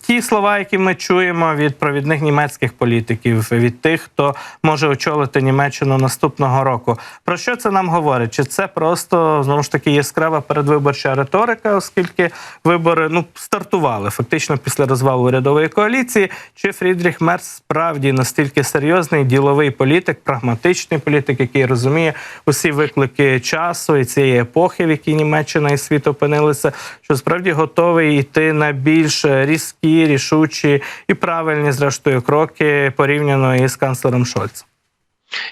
ті слова, які ми чуємо від провідних німецьких політиків, від тих, хто може очолити Німеччину наступного року. Про що це нам говорить? Чи це просто знову ж таки яскрава передвиборча риторика, оскільки вибори ну стартували фактично після розвалу урядової коаліції? Чи Фрідріх Мерц справді настільки серйозний діловий політик, прагматичний політик, який розуміє усі виклики часу і цієї епохи, в якій Німеччина і світ опинилися, що справді готовий йти на більш різкі, рішучі і правильні, зрештою, кроки порівняно із канцлером Шольцем?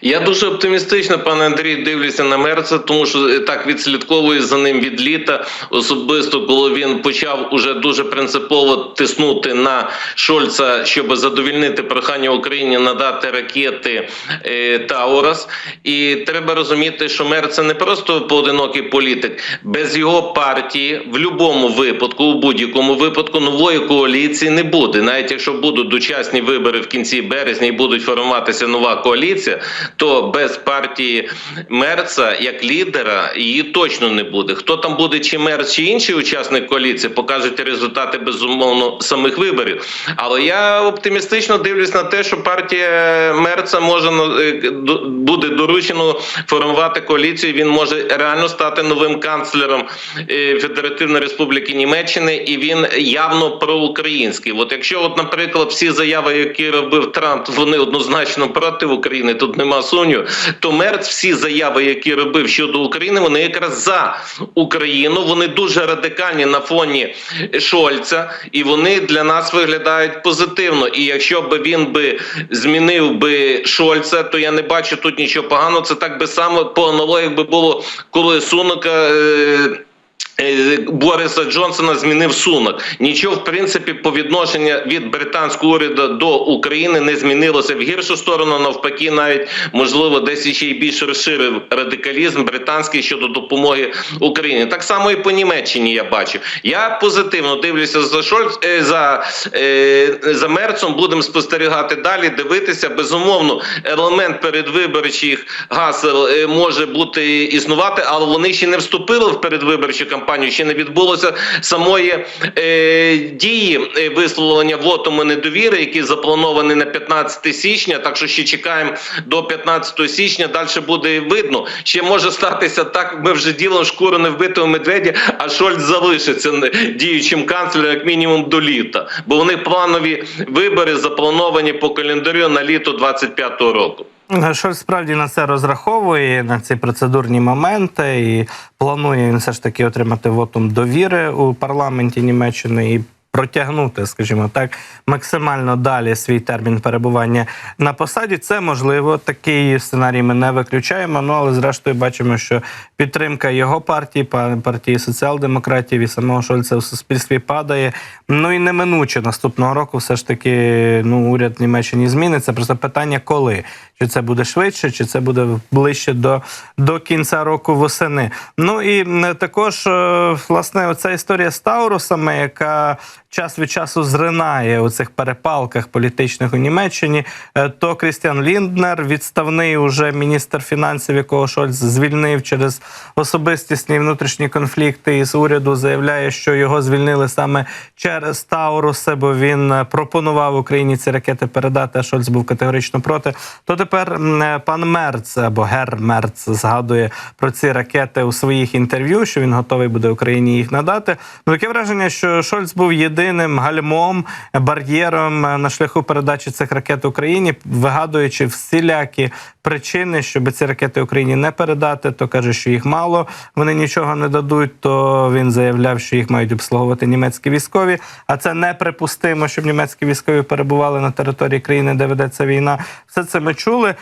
Я дуже оптимістично, пане Андрій, дивлюся на Мерца, тому що е, так відслідковую за ним від літа. Особисто, коли він почав уже дуже принципово тиснути на Шольца, щоб задовільнити прохання Україні надати ракети е, Таурас. І треба розуміти, що Мерц це не просто поодинокий політик. Без його партії в будь-якому випадку, у будь-якому випадку, нової коаліції не буде. Навіть якщо будуть дочасні вибори в кінці березня і будуть формуватися нова коаліція, то без партії Мерца як лідера її точно не буде. Хто там буде, чи Мерц, чи інший учасник коаліції, покажуть результати безумовно самих виборів. Але я оптимістично дивлюсь на те, що партія Мерца може е, буде доручено формувати коаліцію. Він може реально стати новим канцлером е, Федеративної Республіки Німеччини, і він явно проукраїнський. От якщо, от, наприклад, всі заяви, які робив Трамп, вони однозначно проти України, тут нема сумніву, то Мерц всі заяви, які робив щодо України, вони якраз за Україну. Вони дуже радикальні на фоні Шольца, і вони для нас виглядають позитивно. І якщо б він би змінив би Шольца, то я не бачу тут нічого поганого. Це так би само по аналогії би було, коли Сунака. Е- Е, Бориса Джонсона змінив сунок. Нічого, в принципі, по відношення від британського уряду до України не змінилося в гіршу сторону. Навпаки, навіть можливо, десь ще й більш розширив радикалізм британський щодо допомоги Україні. Так само і по Німеччині я бачу. Я позитивно дивлюся за Шольц е, за, е, за Мерцом. Будемо спостерігати далі, дивитися. Безумовно, елемент передвиборчих гасел е, може бути існувати, але вони ще не вступили в передвиборчу кампанію. Ще не відбулося самої е, дії е, висловлення вотому недовіри, які заплановані на 15 січня. Так що ще чекаємо до 15 січня. Далі буде видно. Ще може статися так. Ми вже ділимо шкуру не вбитого медведя, а Шольц залишиться діючим канцлером як мінімум до літа, бо вони планові вибори заплановані по календарю на літо 25-го року. Шольц справді на це розраховує на ці процедурні моменти і планує він все ж таки отримати вотум довіри у парламенті Німеччини і протягнути, скажімо так, максимально далі свій термін перебування на посаді. Це можливо. Такий сценарій ми не виключаємо. Ну але зрештою бачимо, що підтримка його партії, партії соціал-демократів і самого Шольца у суспільстві падає. Ну і неминуче наступного року, все ж таки, ну уряд в Німеччині зміниться. Просто питання, коли чи це буде швидше, чи це буде ближче до, до кінця року восени. Ну і також е, власне оця історія з Таурусами, яка час від часу зринає у цих перепалках політичних у Німеччині. Е, То Крістіан Лінднер, відставний уже міністр фінансів, якого Шольц звільнив через особистісні внутрішні конфлікти із уряду, заявляє, що його звільнили саме через Тауруси, бо він е, пропонував Україні ці ракети передати. а Шольц був категорично проти. То тепер е, пан Мерц або Гер Мерц згадує про ці ракети у своїх інтерв'ю, що він готовий буде Україні їх надати. Ну таке враження, що Шольц був єдиним гальмом, бар'єром е, на шляху передачі цих ракет Україні, вигадуючи всілякі причини, щоб ці ракети Україні не передати. То каже, що їх мало, вони нічого не дадуть. То він заявляв, що їх мають обслуговувати німецькі військові. А це неприпустимо, щоб німецькі військові перебували на території країни, де ведеться війна. Все це ми чули.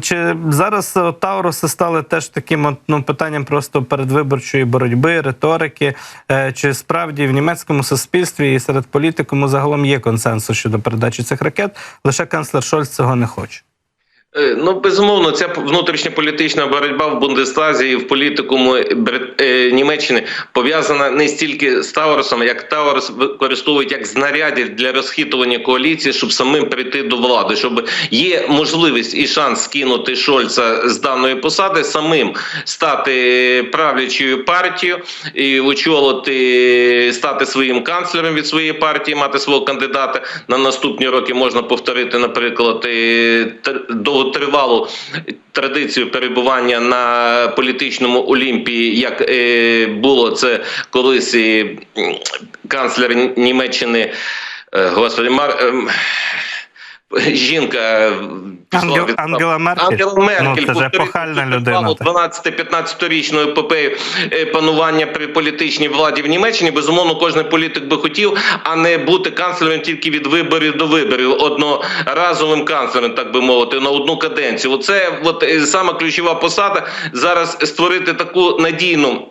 Чи зараз е, Тауруси стали теж таким от, ну, питанням просто передвиборчої боротьби, риторики? Е, Чи справді в німецькому суспільстві і серед політиків загалом є консенсус щодо передачі цих ракет? Лише канцлер Шольц цього не хоче. Е, Ну, безумовно, ця внутрішня політична боротьба в Бундестазі і в політикуму Брит- е, Німеччини пов'язана не стільки з Таурусом, як Таурус використовують як знаряддя для розхитування коаліції, щоб самим прийти до влади, щоб є можливість і шанс скинути Шольца з даної посади, самим стати правлячою партією і очолити, стати своїм канцлером від своєї партії, мати свого кандидата на наступні роки. Можна повторити, наприклад, е, тр- довготривалу традицію перебування на політичному олімпії, як е, було це колись канцлер Німеччини. е, Господи, Мар... Жінка е, Ангел- від- Ангела Меркель? Ангела Меркель Ну, це епохальна людина, 12-15 річну епопею панування при політичній владі в Німеччині. Безумовно, кожен політик би хотів, а не бути канцлером тільки від виборів до виборів, одноразовим канцлером, так би мовити, на одну каденцію. Оце от е, сама ключова посада зараз створити таку надійну.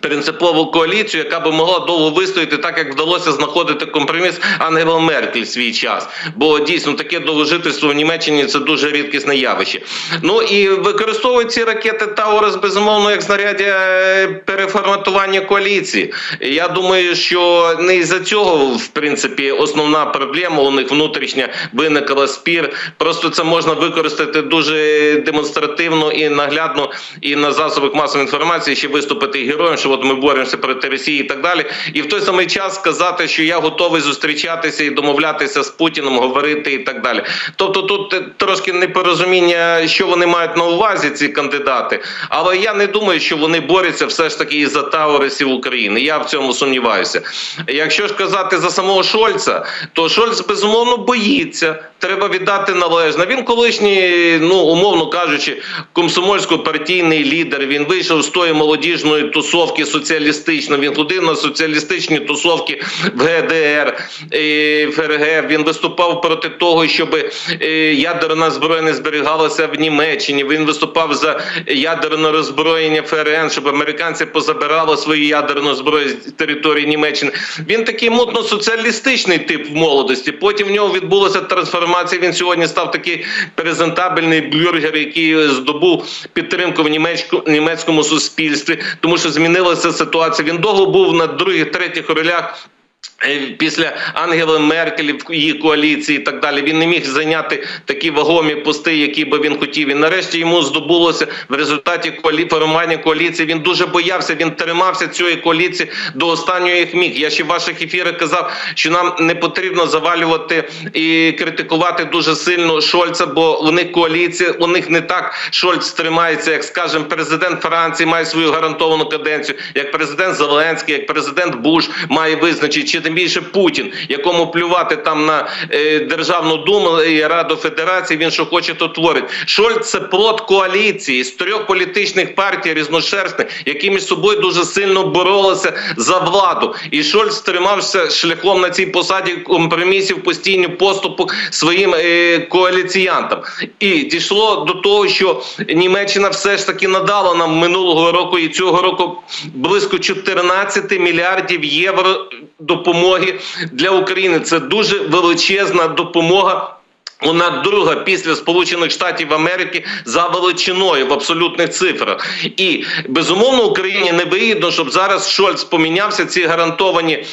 Принципову коаліцію, яка би могла довго вистояти, так як вдалося знаходити компроміс Ангела Меркель свій час. Бо дійсно таке довгожительство в Німеччині це дуже рідкісне явище. Ну і використовують ці ракети Таурус безумовно як знаряддя е, переформатування коаліції. Я думаю, що не із-за цього, в принципі, основна проблема у них внутрішня виникла спір. Просто це можна використати дуже демонстративно і наглядно, і на засобах масової інформації ще виступити героєм, що от ми боремося проти Росії і так далі. І в той самий час сказати, що я готовий зустрічатися і домовлятися з Путіним, говорити і так далі. Тобто тут трошки непорозуміння, що вони мають на увазі, ці кандидати. Але я не думаю, що вони борються все ж таки із за Таурисів України. Я в цьому сумніваюся. Якщо ж казати за самого Шольца, то Шольц безумовно боїться. Треба віддати належне. Він колишній, ну умовно кажучи, комсомольсько-партійний лідер. Він вийшов з тої молодіжної тусовки соціалістичної. Він ходив на соціалістичні тусовки в ГДР ФРГ. Він виступав проти того, щоб е, ядерна зброя не зберігалася в Німеччині. Він виступав за ядерне роззброєння ФРН, щоб американці позабирали свою ядерну зброю з території Німеччини. Він такий мутно-соціалістичний тип в молодості. Потім в нього відбулася трансформація. Він сьогодні став такий презентабельний бюргер, який здобув підтримку в німецькому суспільстві, тому що змінилася ситуація. Він довго був на других, третіх ролях. Е, Після Ангели Меркель в її коаліції і так далі він не міг зайняти такі вагомі пости, які би він хотів. І нарешті йому здобулося в результаті коалі... формування коаліції. Він дуже боявся. Він тримався цієї коаліції до останнього як міг. Я ще в ваших ефірах казав, що нам не потрібно завалювати і критикувати дуже сильно Шольца, бо у них коаліція, у них не так Шольц тримається, як скажем, президент Франції має свою гарантовану каденцію, як президент Зеленський, як президент Буш має визначити, чи тим більше Путін, якому плювати там на е, Державну думу і Раду Федерації. Він що хоче, то творить. Шольц це плод коаліції з трьох політичних партій різношерстних, які між собою дуже сильно боролися за владу. І Шольц тримався шляхом на цій посаді компромісів постійно поступу своїм е, коаліціянтам. І дійшло до того, що Німеччина все ж таки надала нам минулого року і цього року близько 14 мільярдів євро допомоги для України. Це дуже величезна допомога. Вона друга після Сполучених Штатів Америки за величиною в абсолютних цифрах, і безумовно Україні не вигідно, щоб зараз Шольц помінявся. Ці гарантовані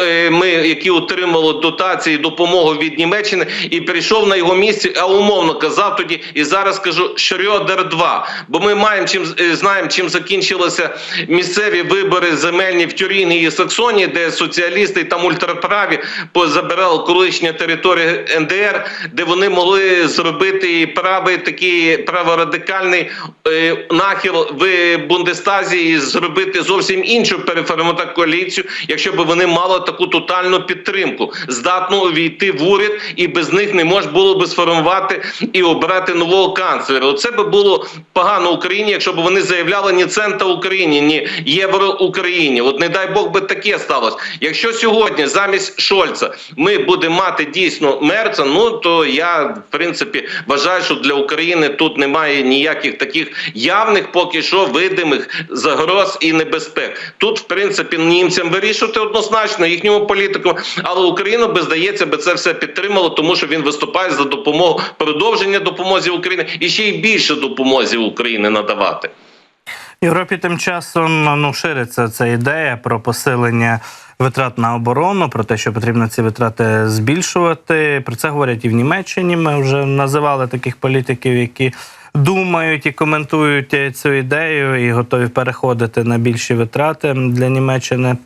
е, ми, які отримали дотації, допомогу від Німеччини, і прийшов на його місці. А умовно казав тоді, і зараз кажу Шрьодер 2 Бо ми маємо чим е, знаємо, чим закінчилися місцеві вибори земельні в Тюрінгії і Саксонії, де соціалісти там ультраправі позабирали колишні території НДР де вони могли зробити правий такий праворадикальний е, нахил в Бундестазі і зробити зовсім іншу переформату коаліцію, якщо б вони мали таку тотальну підтримку, здатну увійти в уряд, і без них не можна було би сформувати і обрати нового канцлера. Оце би було погано Україні, якщо б вони заявляли ні цента Україні, ні євро Україні. От не дай Бог би таке сталося. Якщо сьогодні замість Шольца ми будемо мати дійсно мерца, ну то що я в принципі вважаю, що для України тут немає ніяких таких явних, поки що видимих загроз і небезпек. Тут, в принципі, німцям вирішувати однозначно їхньому політику, але Україна би здається би це все підтримало, тому що він виступає за допомогу продовження допомозі Україні і ще й більше допомозі Україні надавати. Європі тим часом ну шириться ця ідея про посилення витрат на оборону, про те, що потрібно ці витрати збільшувати. Про це говорять і в Німеччині. Ми вже називали таких політиків, які думають і коментують цю ідею, і готові переходити на більші витрати для Німеччини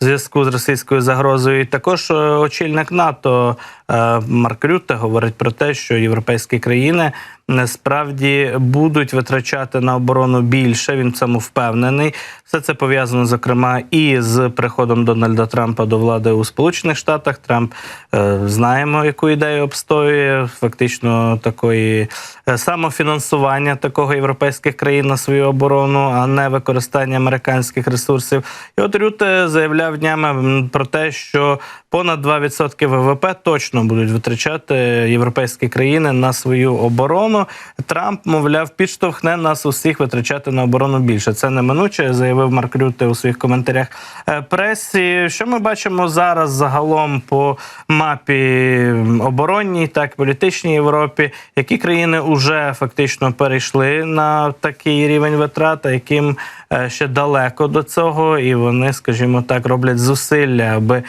в зв'язку з російською загрозою. І також е, очільник НАТО Марк Рютте говорить про те, що європейські країни насправді будуть витрачати на оборону більше. Він в цьому впевнений. Все це пов'язано зокрема і з приходом Дональда Трампа до влади у Сполучених Штатах. Трамп е, знаємо, яку ідею обстоює фактично такої е, самофінансування такого європейських країн на свою оборону, а не використання американських ресурсів. І от Рюте заявляв днями про те, що понад 2% ВВП точно будуть витрачати європейські країни на свою оборону. Трамп, мовляв, підштовхне нас усіх витрачати на оборону більше. Це неминуче, заявив Марк Рюте у своїх коментарях е, пресі. Що ми бачимо зараз загалом по мапі оборонній, так політичній Європі, які країни вже фактично перейшли на такий рівень витрат, а яким е, ще далеко до цього, і вони, скажімо так, роблять зусилля, аби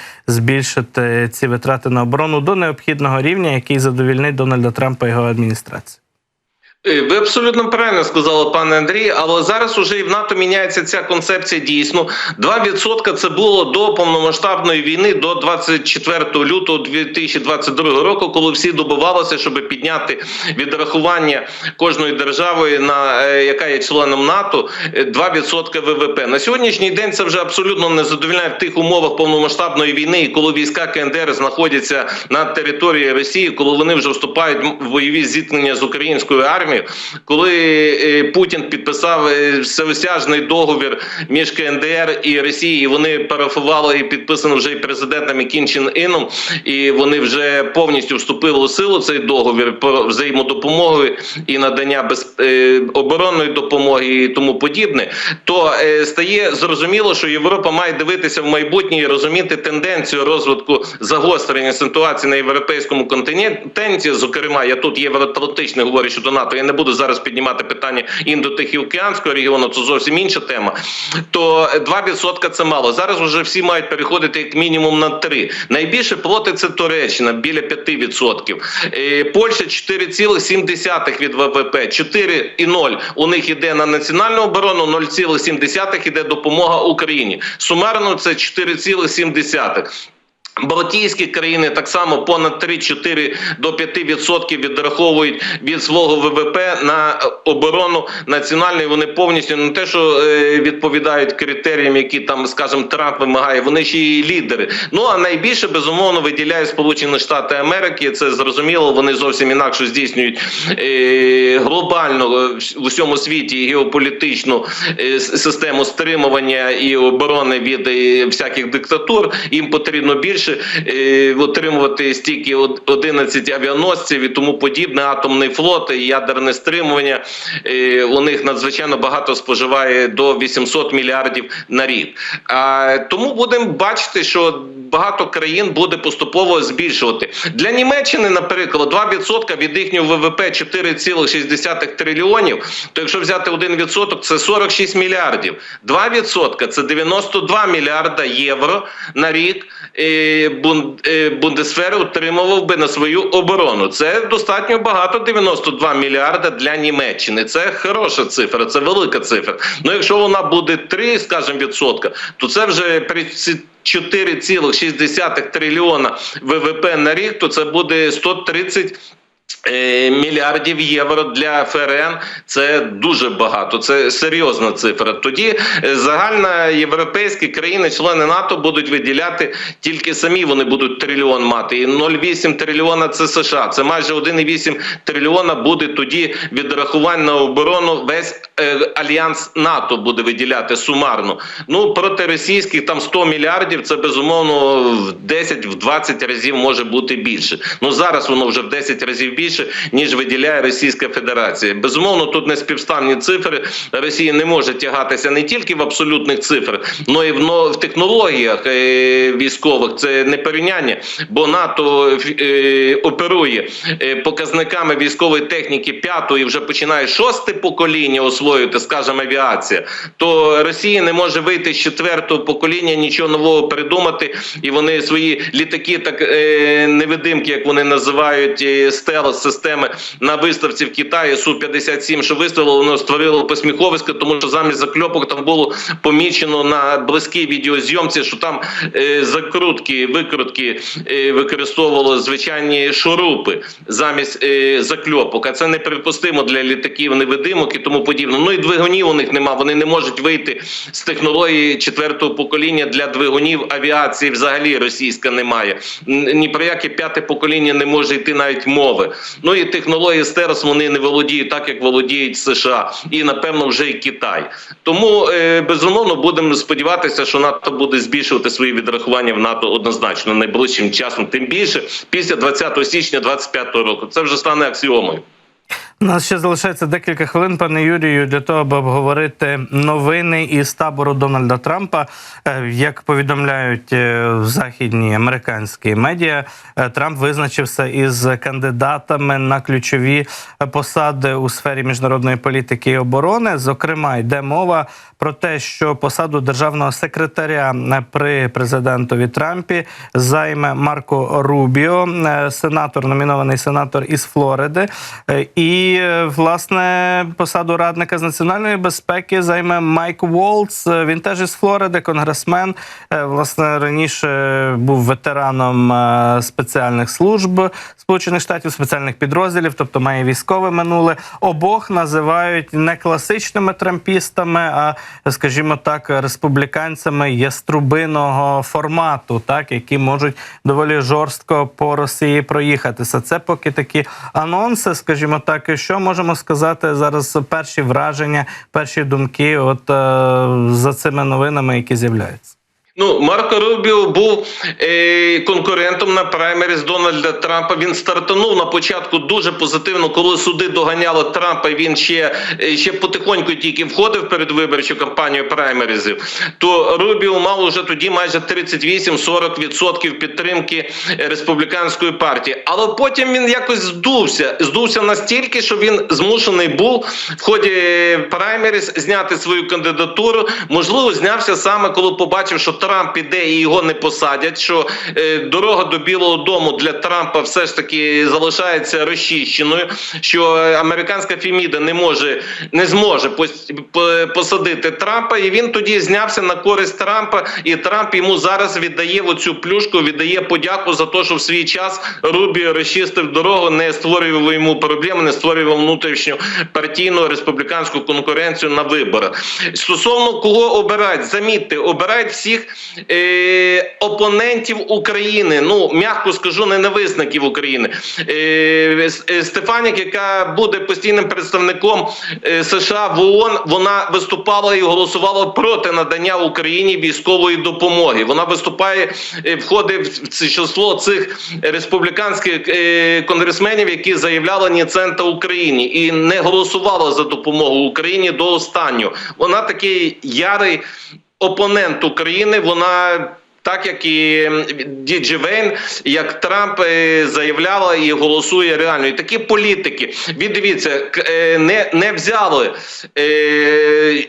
збільшити ці витрати на оборону до необхідного рівня, який задовільнить Дональда Трампа і його адміністрацію. Е, Ви абсолютно правильно сказали, пане Андрій, але зараз уже і в НАТО міняється ця концепція дійсно. 2% це було до повномасштабної війни, до 24 лютого 2022 року, коли всі добивалися, щоб підняти відрахування кожної держави, на е, яка є членом НАТО, е, 2% ВВП. На сьогоднішній день це вже абсолютно не задовільняє в тих умовах повномасштабної війни, і коли війська КНДР знаходяться на території Росії, коли вони вже вступають в бойові зіткнення з українською армією, коли е, Путін підписав е, всеосяжний договір між КНДР і Росією, вони парафували і підписано вже і президентом і Чен Іном, і вони вже повністю вступили у силу цей договір про взаємодопомогу і надання без е, оборонної допомоги і тому подібне, то стає зрозуміло, що Європа має дивитися в майбутнє і розуміти тенденцію розвитку загострення ситуації на європейському континенті. Зокрема, я тут євроатлантичний говорю щодо НАТО. Я не буду зараз піднімати питання індотихоокеанського регіону, це зовсім інша тема. То 2% це мало. Зараз вже всі мають переходити як мінімум на 3. Найбільше платить це Туреччина біля 5%. Е, Польща 4,7 від ВВП, 4,0 у них іде на національну оборону, 0,7 іде допомога Україні. Сумарно це 4,7. Балтійські країни так само понад 3-4 до 5% відраховують від свого ВВП на оборону національної. Вони повністю не те, що е, відповідають критеріям, які там, скажімо, Трамп вимагає. Вони ще і лідери. Ну а найбільше безумовно виділяють Сполучені Штати Америки. Це зрозуміло. Вони зовсім інакше здійснюють е, глобально е, в усьому світі геополітичну систему стримування і оборони від всяких диктатур. Їм потрібно більше е, отримувати стільки од- 11 авіаносців і тому подібне, атомний флот, і ядерне стримування. Е, у них надзвичайно багато споживає до 800 мільярдів на рік. А, тому будемо бачити, що багато країн буде поступово збільшувати. Для Німеччини, наприклад, 2% від їхнього ВВП 4,6 трильйонів. То якщо взяти 1%, це 46 мільярдів. 2% це 92 мільярда євро на рік. Е, Бундесвер отримував би на свою оборону. Це достатньо багато 92 мільярда для Німеччини. Це хороша цифра, це велика цифра. Ну якщо вона буде 3, скажімо, відсотка, то це вже при 4,6 трильйона ВВП на рік, то це буде 130 е, мільярдів євро для ФРН це дуже багато. Це серйозна цифра. Тоді е, загальна європейські країни, члени НАТО, будуть виділяти тільки самі. Вони будуть трильйон мати. І 0,8 трильйона це США. Це майже 1,8 трильйона буде тоді відрахувань на оборону. Весь е, альянс НАТО буде виділяти сумарно. Ну проти російських там 100 мільярдів. Це безумовно в 10-20 разів може бути більше. Ну зараз воно вже в 10 разів більше ніж виділяє Російська Федерація. Безумовно, тут не співставні цифри. Росія не може тягатися не тільки в абсолютних цифрах, але й в, но- в технологіях е, військових. Це не порівняння, бо НАТО е, оперує е, показниками військової техніки п'ятої, вже починає шосте покоління освоювати, скажімо, авіація. То Росія не може вийти з четвертого покоління, нічого нового придумати, і вони свої літаки, так невидимки, як вони називають стелс системи на виставці в Китаї су 57 що виставило, воно створило посміховисько, тому що замість закльопок там було помічено на близькій відеозйомці, що там е, закрутки, викрутки е, використовували звичайні шурупи замість е, закльопок. А це неприпустимо для літаків невидимок і тому подібне. Ну і двигунів у них нема. Вони не можуть вийти з технології четвертого покоління для двигунів авіації. Взагалі російська немає. Ні про яке п'яте покоління не може йти навіть мови. Ну і технології стерс вони не володіють так, як володіють США, і напевно вже і Китай. Тому е, безумовно будемо сподіватися, що НАТО буде збільшувати свої відрахування в НАТО однозначно найближчим часом. Тим більше після 20 січня 2025 року. Це вже стане аксіомою. У нас ще залишається декілька хвилин, пане Юрію, для того, аби обговорити новини із табору Дональда Трампа. Е, Як повідомляють е, західні американські медіа, е, Трамп визначився із кандидатами на ключові посади у сфері міжнародної політики і оборони. Зокрема, йде мова про те, що посаду державного секретаря при президентові Трампі займе Марко Рубіо, сенатор, номінований сенатор із Флориди. Е, Е, власне посаду радника з національної безпеки займе Майк Волц. Е, Він теж із Флориди, конгресмен. Е, Власне, раніше був ветераном спеціальних служб Сполучених Штатів, спеціальних підрозділів, тобто має військове минуле. Обох називають не класичними трампістами, а скажімо так, республіканцями яструбиного формату, так які можуть доволі жорстко по Росії проїхатися. Це поки такі анонси, скажімо так, що можемо сказати зараз. Перші враження, перші думки, от е, за цими новинами, які з'являються. Ну, Марко Рубіо був е, конкурентом на праймеріз Дональда Трампа. Він стартанув на початку дуже позитивно, коли суди доганяли Трампа. Він ще, е, ще потихоньку тільки входив в передвиборчу кампанію праймерізів. То Рубіо мав уже тоді майже 38-40% підтримки е, республіканської партії. Але потім він якось здувся. Здувся настільки, що він змушений був в ході праймеріз зняти свою кандидатуру. Можливо, знявся саме коли побачив, що Трамп іде і його не посадять. Що е, дорога до Білого Дому для Трампа все ж таки залишається розчищеною. Що американська Феміда не може не зможе посадити Трампа, і він тоді знявся на користь Трампа. І Трамп йому зараз віддає оцю плюшку, віддає подяку за те, що в свій час Рубіо розчистив дорогу, не створював йому проблеми, не створював внутрішню партійну республіканську конкуренцію на виборах. Стосовно кого обирають, замітьте, обирають всіх е, опонентів України. Ну м'яко скажу, ненависників України. Е, е, Стефанік, яка буде постійним представником е, США в ООН, вона виступала і голосувала проти надання Україні військової допомоги. Вона виступає, е, входить в число цих республіканських конгресменів, які заявляли ні цента Україні і не голосувала за допомогу Україні до останнього. Вона такий ярий опонент України. Вона. Так як і Діджі Вейн, як Трамп е, заявляла і голосує реально. І такі політики, Від дивіться, е, не, не взяли. Е,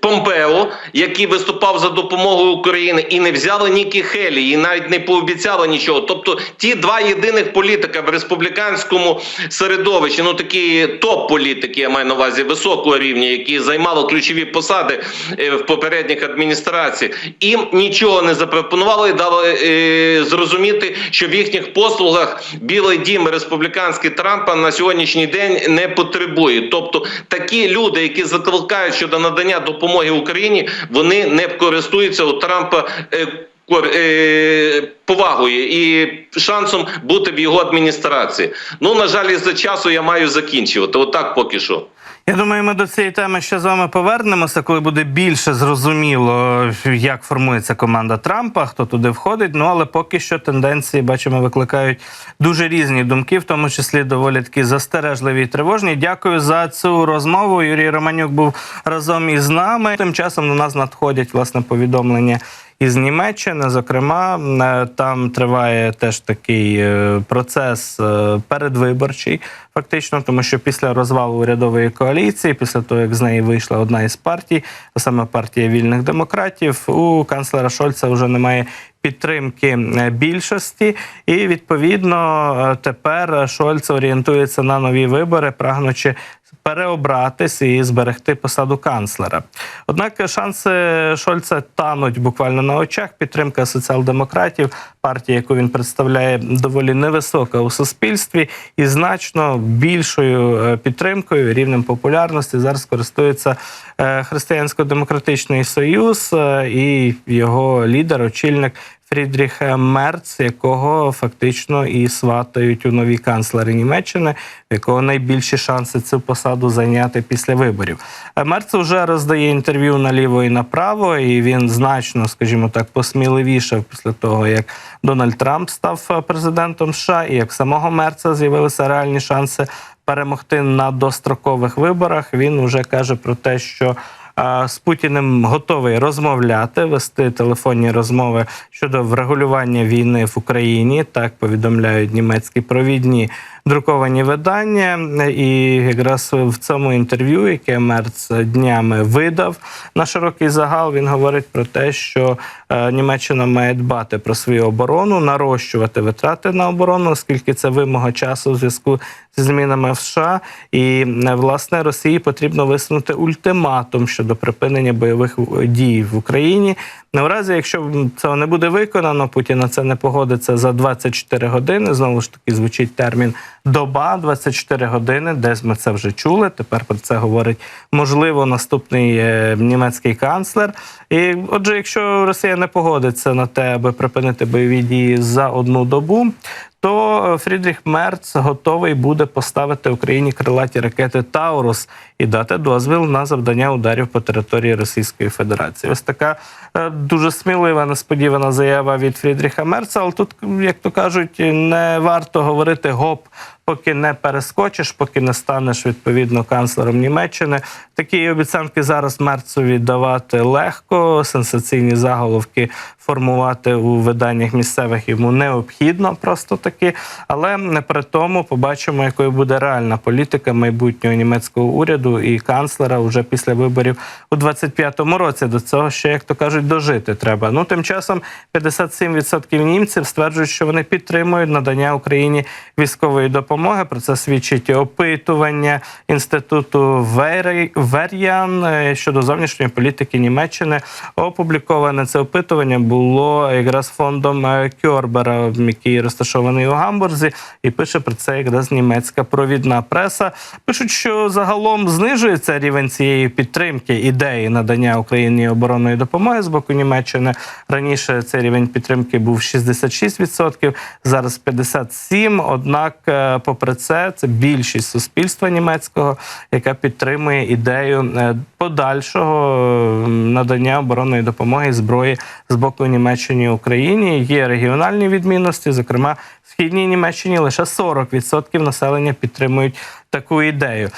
Помпео, який виступав за допомогою України, і не взяли Нікі Хелі, і навіть не пообіцяли нічого. Тобто, ті два єдиних політика в республіканському середовищі, ну такі топ-політики, я маю на увазі високого рівня, які займали ключові посади е, в попередніх адміністраціях, їм нічого не запропонували і дали е, зрозуміти, що в їхніх послугах Білий дім республіканський Трампа на сьогоднішній день не потребує. Тобто такі люди, які закликають щодо надання допомоги Україні, вони не користуються у Трампа. е, е, Повагою і шансом бути в його адміністрації. Ну на жаль, за часу я маю закінчувати. Отак поки що. Я думаю, ми до цієї теми ще з вами повернемося, коли буде більше зрозуміло, як формується команда Трампа, хто туди входить. Ну але поки що тенденції бачимо викликають дуже різні думки, в тому числі доволі такі застережливі і тривожні. Дякую за цю розмову. Юрій Романюк був разом із нами. Тим часом до нас надходять власне повідомлення. Із Німеччини, зокрема, там триває теж такий е, процес е, передвиборчий, фактично, тому що після розвалу урядової коаліції, після того як з неї вийшла одна із партій, а саме партія вільних демократів, у канцлера Шольца вже немає підтримки е, більшості, і відповідно тепер Шольц орієнтується на нові вибори, прагнучи переобратись і зберегти посаду канцлера. Однак шанси Шольца тануть буквально на очах. Підтримка соціал-демократів, партії, яку він представляє, доволі невисока у суспільстві, і значно більшою е, підтримкою, рівнем популярності зараз користується е, Християнсько-демократичний союз е, і його лідер, очільник. Фрідріх Мерц, якого фактично і сватають у нові канцлери Німеччини, в якого найбільші шанси цю посаду зайняти після виборів. Е, Мерц вже роздає інтерв'ю наліво і направо, і він значно, скажімо так, посміливішав після того, як Дональд Трамп став е, президентом США, і як самого Мерца з'явилися реальні шанси перемогти на дострокових виборах. Він вже каже про те, що з Путіним готовий розмовляти, вести телефонні розмови щодо врегулювання війни в Україні. Так повідомляють німецькі провідні друковані видання. І якраз в цьому інтерв'ю, яке Мерц днями видав на широкий загал, він говорить про те, що е, Німеччина має дбати про свою оборону, нарощувати витрати на оборону, оскільки це вимога часу в зв'язку зі змінами в США. І е, власне Росії потрібно висунути ультиматум щодо припинення бойових дій в Україні. В разі, якщо цього не буде виконано, Путін на це не погодиться за 24 години. Знову ж таки звучить термін доба 24 години. Десь ми це вже чули. Тепер про це говорить можливо наступний е, німецький канцлер. І отже, якщо Росія не погодиться на те, аби припинити бойові дії за одну добу. То е, Фрідріх Мерц готовий буде поставити Україні крилаті ракети Таурус і дати дозвіл на завдання ударів по території Російської Федерації. Ось така е, дуже смілива, несподівана заява від Фрідріха Мерца. Але тут, як то кажуть, не варто говорити гоп. Поки не перескочиш, поки не станеш відповідно канцлером Німеччини. Такі обіцянки зараз Мерцові давати легко. Сенсаційні заголовки формувати у виданнях місцевих йому необхідно просто таки. Але не при тому побачимо, якою буде реальна політика майбутнього німецького уряду і канцлера вже після виборів у 25-му році. До цього ще, як то кажуть, дожити треба. Ну тим часом 57% німців стверджують, що вони підтримують надання Україні військової допомоги. Про це свідчить опитування інституту Вер'ян е, щодо зовнішньої політики Німеччини. Опубліковане це опитування було якраз фондом е, Кьорбера, який розташований у Гамбурзі, і пише про це якраз німецька провідна преса. Пишуть, що загалом знижується рівень цієї підтримки ідеї надання Україні оборонної допомоги з боку Німеччини. Раніше цей рівень підтримки був 66%, зараз 57%. Однак, е, попри це, це більшість суспільства німецького, яка підтримує ідею е, подальшого надання оборонної допомоги зброї з боку Німеччини Україні. Є регіональні відмінності, зокрема в східній Німеччині лише 40% населення підтримують таку ідею.